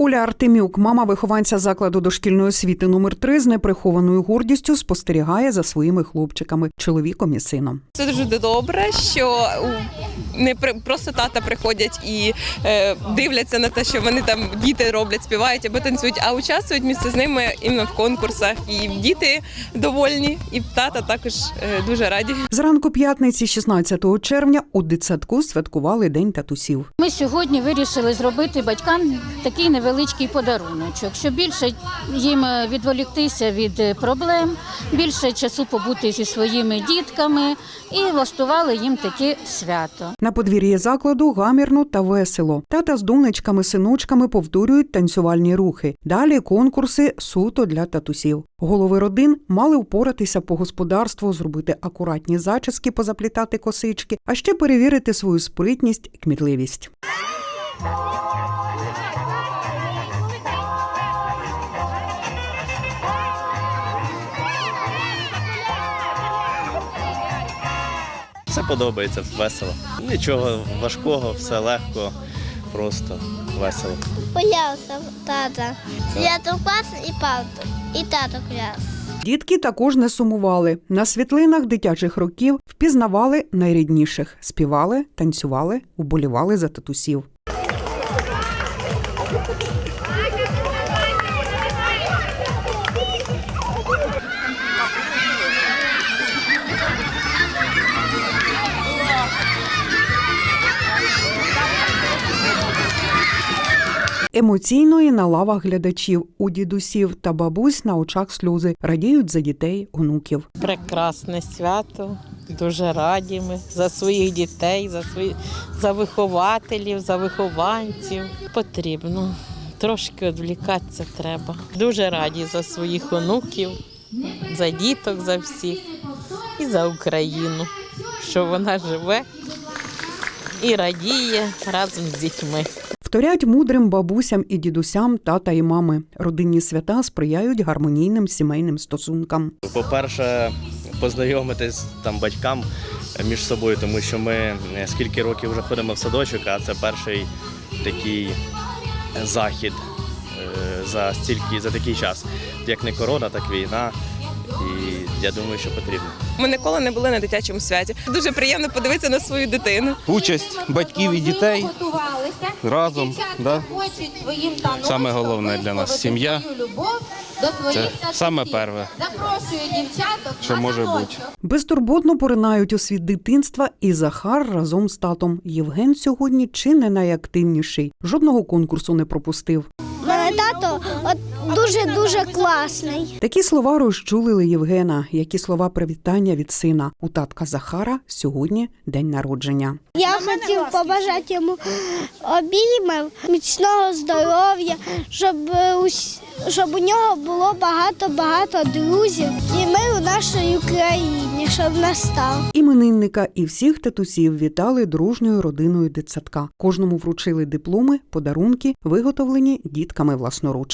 Оля Артемюк, мама вихованця закладу дошкільної освіти номер 3 з неприхованою гордістю спостерігає за своїми хлопчиками, чоловіком і сином. Це дуже добре, що не при- просто тата приходять і е, дивляться на те, що вони там діти роблять, співають або танцюють, а участвують місце з ними іменно в конкурсах. І діти довольні, і тата також е, дуже раді. Зранку п'ятниці, 16 червня, у дитсадку святкували День татусів. Ми сьогодні вирішили зробити батькам такий невеличкий подаруночок, щоб більше їм е, відволіктися від е, проблем, більше часу побути зі своїми дітками і влаштували їм таке свято. На подвір'ї закладу гамірно та весело. Тата з донечками, синочками повторюють танцювальні рухи. Далі конкурси суто для татусів. Голови родин мали впоратися по господарству, зробити акуратні зачіски, позаплітати косички, а ще перевірити свою спритність кмітливість. Все подобається, весело. Нічого важкого, все легко, просто весело. Боявся тата. Свято клас і папу, і тато кляс. Дітки також не сумували. На світлинах дитячих років впізнавали найрідніших, співали, танцювали, уболівали за татусів. Емоційної на лавах глядачів у дідусів та бабусь на очах сльози радіють за дітей, онуків. Прекрасне свято. Дуже раді ми за своїх дітей, за свої за вихователів, за вихованців. Потрібно. Трошки відвлікатися треба. Дуже раді за своїх онуків, за діток, за всіх і за Україну, що вона живе і радіє разом з дітьми. Вторять мудрим бабусям і дідусям, тата і мами. Родинні свята сприяють гармонійним сімейним стосункам. По-перше, познайомитись там батькам між собою, тому що ми е, скільки років вже ходимо в садочок, а це перший такий захід е, за стільки за такий час. Як не корона, так війна. І я думаю, що потрібно. Ми ніколи не були на дитячому святі. Дуже приємно подивитися на свою дитину. Участь батьків і дітей разом. Да? Саме головне для нас сім'я. Це саме перше, Запрошую дівчаток, що може бути. Безтурботно поринають у світ дитинства і Захар разом з татом. Євген сьогодні чи не найактивніший. Жодного конкурсу не пропустив. От дуже дуже класний. Такі слова розчулили Євгена. Які слова привітання від сина у татка Захара сьогодні день народження. Я хотів побажати йому обіймів, міцного здоров'я, щоб е, щоб у нього було багато-багато друзів і мир у нашій Україні, щоб настав. Іменинника і всіх татусів вітали дружньою родиною дитсадка. Кожному вручили дипломи, подарунки, виготовлені дітками власноруч.